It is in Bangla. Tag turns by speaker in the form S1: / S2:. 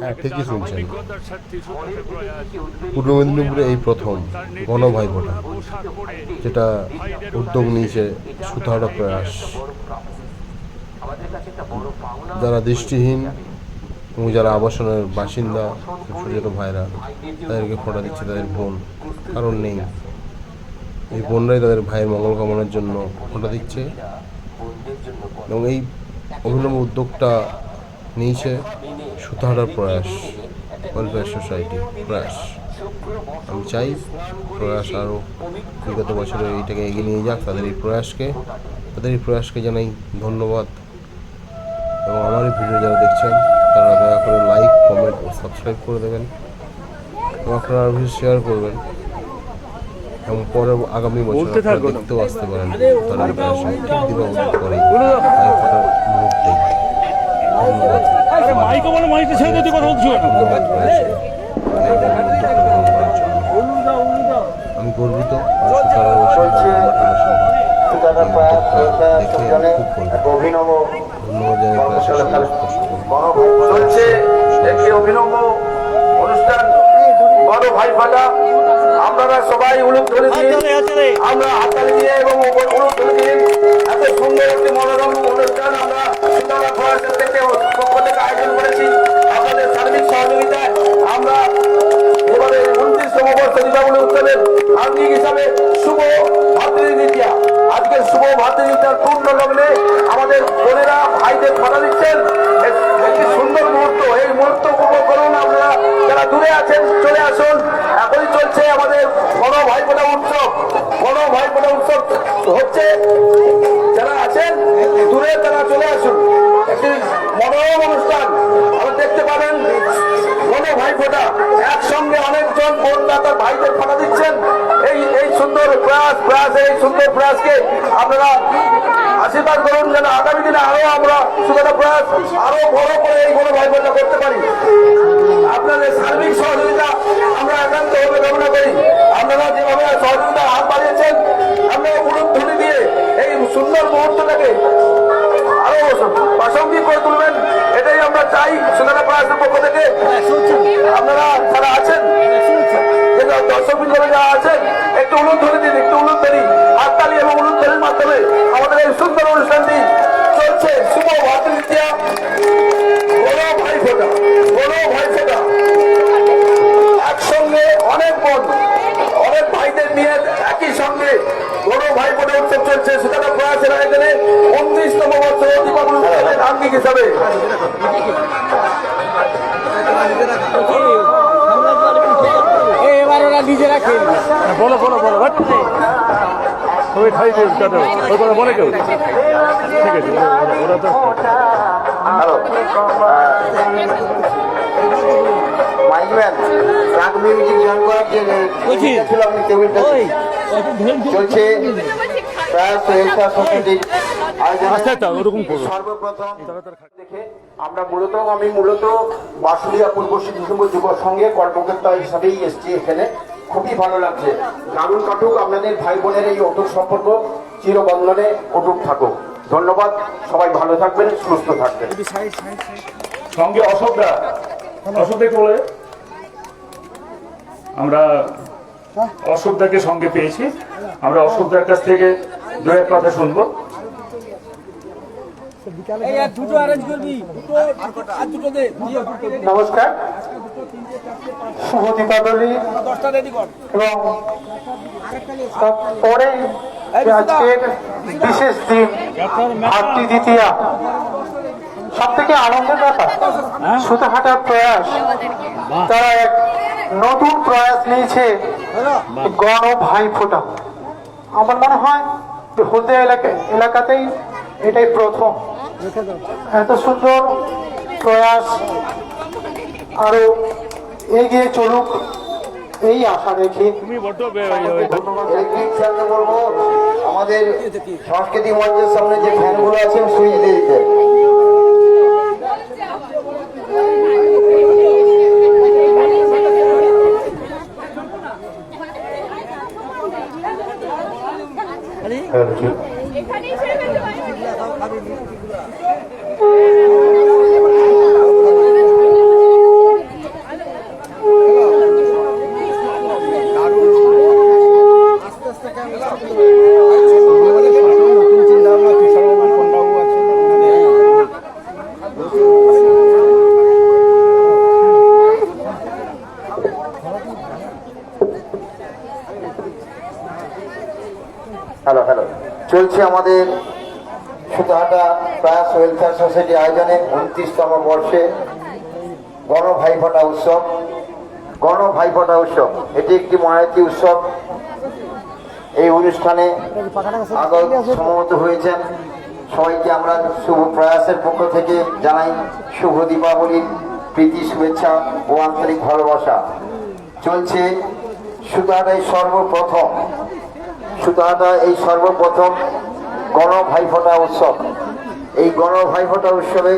S1: হ্যাঁ ঠিকই শুনছেন। পূর্ব মেদিনীপুরে এই প্রথম গণভাই ফোটা
S2: পোশাক
S1: যেটা উদ্যোগ নিয়েছে সুতাহারা প্রয়াস। যারা দৃষ্টিহীন এবং যারা আবাসনের বাসিন্দা ছোটো ছোটো ভাইরা তাদেরকে ফোটা দিচ্ছে তাদের বোন কারণ নেই। এই বোনরাই তাদের ভাইয়ের মঙ্গল কামনার জন্য ফোটা দিচ্ছে। এবং এই অভিনব উদ্যোগটা নিয়েছে সুতাহারার প্রয়াস ওয়েলফেয়ার সোসাইটি প্রয়াস। আমি চাই প্রয়াস আরও বিগত বছরে এইটাকে এগিয়ে নিয়ে যাক তাদের এই প্রয়াসকে তাদের এই প্রয়াসকে জানাই ধন্যবাদ। এবং আমার এই ভিডিও যারা দেখছেন তারা দয়া করে লাইক কমেন্ট ও সাবস্ক্রাইব করে দেবেন। এবং আপনারা আরও বেশি শেয়ার করবেন। এবং পরে আগামী বছর। দেখতেও আসতে পারেন। তারা এই খুব গর্বিত।
S3: এক অভিনব
S1: ধন্যবাদ জানাই প্রয়াসের সমস্ত
S3: চলছে একটি অভিনব অনুষ্ঠান। বড় ভাই ফাটা আপনারা সবাই উলুক ধরে দিয়ে আমরা হাততালি দিয়ে এবং উলুক ধরে দিয়ে এত সুন্দর একটি মনোরম অনুষ্ঠান আমরা তারা চলে আসুন। একটি মনোরম অনুষ্ঠান। আমরা দেখতে পাবেন বড় ভাইফোঁটা। একসঙ্গে অনেকজন বোনরা তার ভাইদের ফাটা দিচ্ছেন। এই এই সুন্দর প্রয়াস, প্রয়াসের এই সুন্দর প্রয়াসকে আপনারা আশীর্বাদ করুন যেন আগামী দিনে আরও আমরা সুন্দর প্রয়াস আরও বড় করে এই বড় ভাইফোঁটা করতে পারি। আপনাদের সার্বিক সহযোগিতা চাই সুন্দর প্রয়াসের পক্ষ থেকে আপনারা যারা আছেন দর্শক বিন্দুরা যারা আছেন, একটু ধরে দিন হাততালি এবং উলুক ধরির মাধ্যমে আমাদের এই সুন্দর অনুষ্ঠানটি আঙ্গিক হিসাবে
S4: এবার ওরা নিজেরা খেয়ে নেবে।
S2: বলো বলো বলো সবাই খাই ওই কথা বলে কেউ? ঠিক আছে ওরা- তো
S3: মাইকম্যান ট্রাক মিউজিক জয়েন করার জন্য টেবিলটা
S4: ওই,
S3: চলছে
S2: আচ্ছা আচ্ছা
S3: আমরা মূলত, আমি মূলত বাসুলিয়া সঙ্গে হিসাবেই এখানে। খুবই ভালো লাগছে। দারুণ কাটুক আপনাদের ভাই বোনের এই অটুট সম্পর্ক। চিরবন্ধনে অটুট থাকুক। ধন্যবাদ। সবাই ভালো থাকবেন, সুস্থ থাকবেন।
S2: সঙ্গে অশোকদা। অশোকদা বলে আমরা অশোকদাকে সঙ্গে পেয়েছি। আমরা অশোকদার কাছ থেকে দু এক কথা শুনব।
S3: নমস্কার। শুভ দীপাবলি। এবং পরে আজকের বিশেষ দিন ভাতৃ দ্বিতীয়া। সব থেকে আনন্দের ব্যাপার সুতাহাটার প্রয়াস। তারা এক নতুন প্রয়াস নিয়েছে গণ ভাই ফোটা আমার মনে হয় যে হলদে এলাকা এলাকাতেই এটাই প্রথম। এত সুন্দর প্রয়াস আরও এগিয়ে চলুক এই আশা রেখে। আমাদের সংস্কৃতি মঞ্চের সামনে যে ফ্যানগুলো আছে সুইচ দিয়ে দিতে
S5: চলছে আমাদের সুতাহাটা প্রয়াস ওয়েলফেয়ার সোসাইটি আয়োজনে উনত্রিশতম বর্ষে গণ ভাইফোঁটা উৎসব। গণ ভাইফোঁটা উৎসব, এটি একটি মহায়তী উৎসব। এই অনুষ্ঠানে আগত সমবেত হয়েছেন। সবাইকে আমরা শুভ প্রয়াসের পক্ষ থেকে জানাই শুভ দীপাবলির প্রীতি, শুভেচ্ছা ও আন্তরিক ভালোবাসা। চলছে সুতাহাটাই সর্বপ্রথম সুতাহাটা এই সর্বপ্রথম গণ ভাইফোঁটা উৎসব। এই গণ ভাইফোঁটা উৎসবে